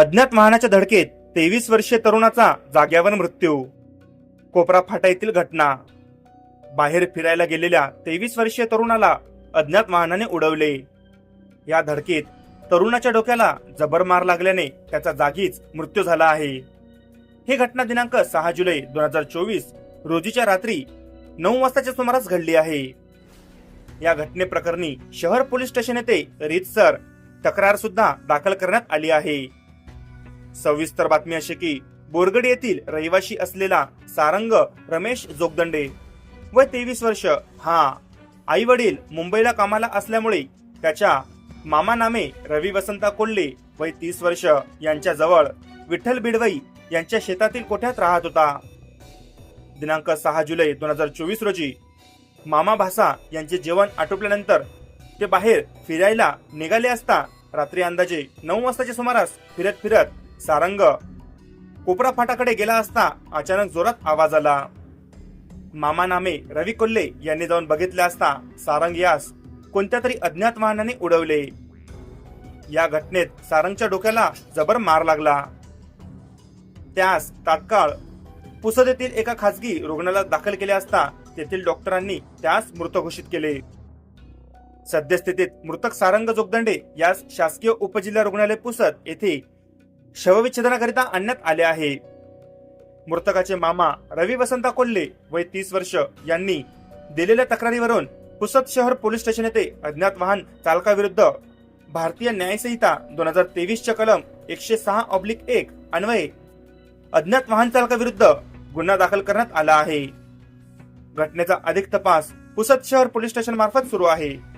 अज्ञात वाहनाच्या धडकेत तेवीस वर्षीय तरुणाचा जाग्यावर मृत्यू. कोपरा फाटा येथील घटना. बाहेर फिरायला गेलेल्या तेवीस वर्षीय तरुणाला अज्ञात वाहनाने उडवले. या धडकेत तरुणाच्या डोक्याला जबर मार लागल्याने त्याचा जागीच मृत्यू झाला आहे. ही घटना दिनांक सहा जुलै दोन हजार चोवीस रोजीच्या रात्री नऊ वाजताच्या सुमारास घडली आहे. या घटनेप्रकरणी शहर पोलीस स्टेशन येथे रीतसर तक्रार सुद्धा दाखल करण्यात आली आहे. सविस्तर बातमी अशी की बोरगड येथील रहिवाशी असलेला सारंग रमेश जोगदंडे व तेवीस वर्ष. हा आई वडील मुंबईला कामाला असल्यामुळे त्याच्या मामा नामे रवी वसंता कोल्हे वय तीस वर्ष यांच्या जवळ विठ्ठल बिडवई यांच्या शेतातील कोठ्यात राहत होता. दिनांक सहा जुलै दोन हजार चोवीस रोजी मामा भासा यांचे जेवण आटोपल्यानंतर ते बाहेर फिरायला निघाले असता रात्री अंदाजे नऊ वाजताच्या सुमारास फिरत फिरत सारंग कोपरा फाटाकडे गेला असता अचानक जोरात आवाज आला. मामा नामे रवी कोल्हे यांनी जाऊन बघितले असता सारंग यास कोणत्या तरी अज्ञात वाहनाने उडवले. या घटनेत सारंगच्या डोक्याला जबर मार लागला. त्यास तात्काळ पुसद येथील एका खासगी रुग्णालयात दाखल केले असता तेथील डॉक्टरांनी त्यास मृत घोषित केले. सद्यस्थितीत मृतक सारंग जोगदंडे यास शासकीय उपजिल्हा रुग्णालय पुसद येथे शवविच्छेदनाकरिता आणण्यात आले आहे. मृतकाचे मामा रवी वसंता कोल्हे वय तीस वर्ष यांनी दिलेल्या तक्रारीवरून पुसद शहर पोलीस स्टेशन येथे अज्ञात वाहन चालकाविरुद्ध भारतीय न्यायसंहिता दोन हजार तेवीसच्या कलम एकशे सहा ऑब्लिक एक अन्वये अज्ञात वाहन चालकाविरुद्ध गुन्हा दाखल करण्यात आला आहे. घटनेचा अधिक तपास पुसद शहर पोलीस स्टेशन मार्फत सुरू आहे.